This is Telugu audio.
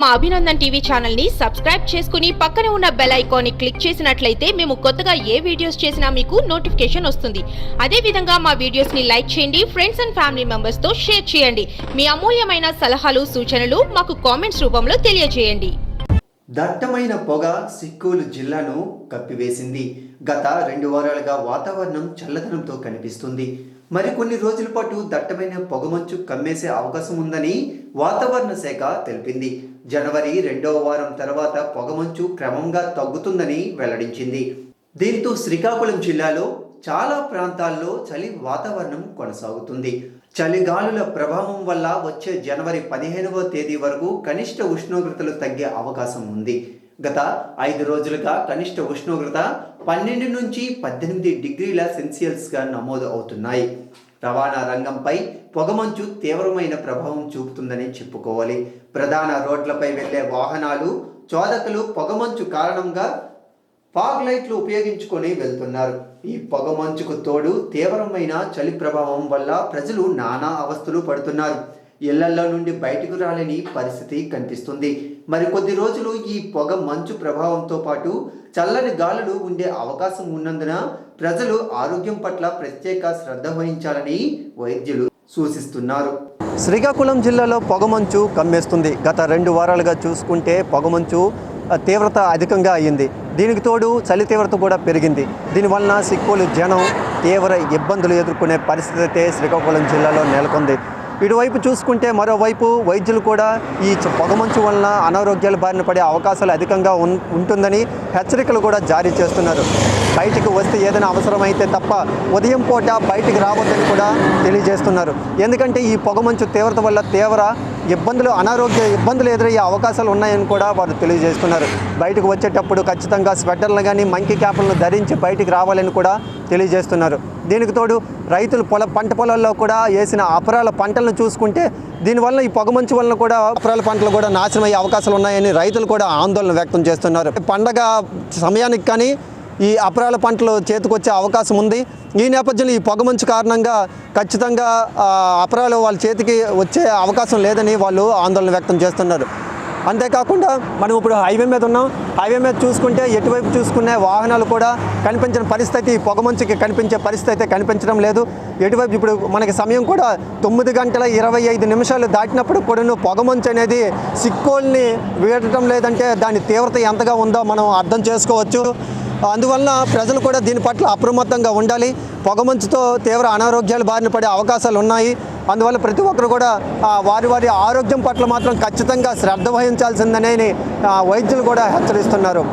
మా అభినందన్ టీవీ ఛానల్ని సబ్స్క్రైబ్ చేసుకుని పక్కన ఉన్న బెల్ ఐకాన్ని క్లిక్ చేసినట్లయితే మేము కొత్తగా ఏ వీడియోస్ చేసినా మీకు నోటిఫికేషన్ వస్తుంది. అదే విధంగా మా వీడియోస్ని లైక్ చేయండి ఫ్రెండ్స్ అండ్ ఫ్యామిలీ మెంబర్స్తో షేర్ చేయండి. మీ అమూల్యమైన సలహాలు సూచనలు మాకు కామెంట్స్ రూపంలో తెలియజేయండి. దట్టమైన పొగ సిక్కూలు జిల్లాను కప్పివేసింది. గత రెండు వారాలుగా వాతావరణం చల్లదనంతో కనిపిస్తుంది. మరికొన్ని రోజుల పాటు దట్టమైన పొగమంచు కమ్మేసే అవకాశం ఉందని వాతావరణ శాఖ తెలిపింది. జనవరి రెండవ వారం తర్వాత పొగమంచు క్రమంగా తగ్గుతుందని వెల్లడించింది. దీంతో శ్రీకాకుళం జిల్లాలో చాలా ప్రాంతాల్లో చలి వాతావరణం కొనసాగుతుంది. చలిగాలుల ప్రభావం వల్ల వచ్చే జనవరి పదిహేనవ తేదీ వరకు కనిష్ట ఉష్ణోగ్రతలు తగ్గే అవకాశం ఉంది. గత ఐదు రోజులుగా కనిష్ట ఉష్ణోగ్రత పన్నెండు నుంచి పద్దెనిమిది డిగ్రీల సెల్సియస్గా నమోదు అవుతున్నాయి. రవాణా రంగంపై పొగమంచు తీవ్రమైన ప్రభావం చూపుతుందని చెప్పుకోవాలి. ప్రధాన రోడ్లపై వెళ్ళే వాహనాలు చోదకులు పొగమంచు కారణంగా ఫాగ్ లైట్లు ఉపయోగించుకొని వెళ్తున్నారు. ఈ పొగమంచుకు తోడు తీవ్రమైన చలి ప్రభావం వల్ల ప్రజలు నానా అవస్థలు పడుతున్నారు. ఇళ్ళలో నుండి బయటకు రాలేని పరిస్థితి కనిపిస్తుంది. మరికొద్ది రోజులు ఈ పొగ మంచు ప్రభావంతో పాటు చల్లని గాలులు ఉండే అవకాశం ఉన్నందున ప్రజలు ఆరోగ్యం పట్ల ప్రత్యేక శ్రద్ధ వహించాలని వైద్యులు సూచిస్తున్నారు. శ్రీకాకుళం జిల్లాలో పొగమంచు కమ్మేస్తుంది. గత రెండు వారాలుగా చూసుకుంటే పొగమంచు తీవ్రత అధికంగా అయ్యింది దీనికి తోడు చలి తీవ్రత కూడా పెరిగింది. దీనివలన సిక్కులు జనం తీవ్ర ఇబ్బందులు ఎదుర్కొనే పరిస్థితి అయితే శ్రీకాకుళం జిల్లాలో నెలకొంది. ఇటువైపు చూసుకుంటే మరోవైపు వైద్యులు కూడా ఈ పొగమంచు వలన అనారోగ్యాల బారిన పడే అవకాశాలు అధికంగా ఉంటుందని హెచ్చరికలు కూడా జారీ చేస్తున్నారు. బయటికి వస్తే ఏదైనా అవసరమైతే తప్ప ఉదయం పూట బయటికి రావద్దని కూడా తెలియజేస్తున్నారు. ఎందుకంటే ఈ పొగమంచు తీవ్రత వల్ల తీవ్ర ఇబ్బందులు అనారోగ్య ఇబ్బందులు ఎదురయ్యే అవకాశాలు ఉన్నాయని కూడా వారు తెలియజేస్తున్నారు. బయటకు వచ్చేటప్పుడు ఖచ్చితంగా స్వెటర్లు కానీ మంకీ క్యాప్లను ధరించి బయటికి రావాలని కూడా తెలియజేస్తున్నారు. దీనికి తోడు? రైతులు పొల పంట పొలాల్లో కూడా వేసిన అపరాల పంటలను చూసుకుంటే దీనివల్ల ఈ పొగమంచు వలన కూడా అపరాల పంటలు కూడా నాశనం అయ్యే అవకాశాలు ఉన్నాయని రైతులు కూడా ఆందోళన వ్యక్తం చేస్తున్నారు. పండగ సమయానికి కానీ ఈ అపరాల పంటలు చేతికొచ్చే అవకాశం ఉంది. ఈ నేపథ్యంలో ఈ పొగమంచు కారణంగా ఖచ్చితంగా అపరాలు వాళ్ళ చేతికి వచ్చే అవకాశం లేదని వాళ్ళు ఆందోళన వ్యక్తం చేస్తున్నారు. అంతేకాకుండా మనం ఇప్పుడు హైవే మీద ఉన్నాం. హైవే మీద చూసుకుంటే ఎటువైపు చూసుకునే వాహనాలు కూడా కనిపించిన పరిస్థితి పొగమంచుకి కనిపించే పరిస్థితి అయితే కనిపించడం లేదు. ఎటువైపు ఇప్పుడు మనకి సమయం కూడా తొమ్మిది గంటల ఇరవై ఐదు నిమిషాలు దాటినప్పుడు కూడా పొగమంచు అనేది సిక్కోల్ని వీడటం లేదంటే దాని తీవ్రత ఎంతగా ఉందో మనం అర్థం చేసుకోవచ్చు. అందువలన ప్రజలు కూడా దీని పట్ల అప్రమత్తంగా ఉండాలి. పొగమంచుతో తీవ్ర అనారోగ్యాలు బారిన పడే అవకాశాలు ఉన్నాయి. అందువల్ల ప్రతి ఒక్కరు కూడా వారి వారి ఆరోగ్యం పట్ల మాత్రం ఖచ్చితంగా శ్రద్ధ వహించాల్సిందనే వైద్యులు కూడా హెచ్చరిస్తున్నారు.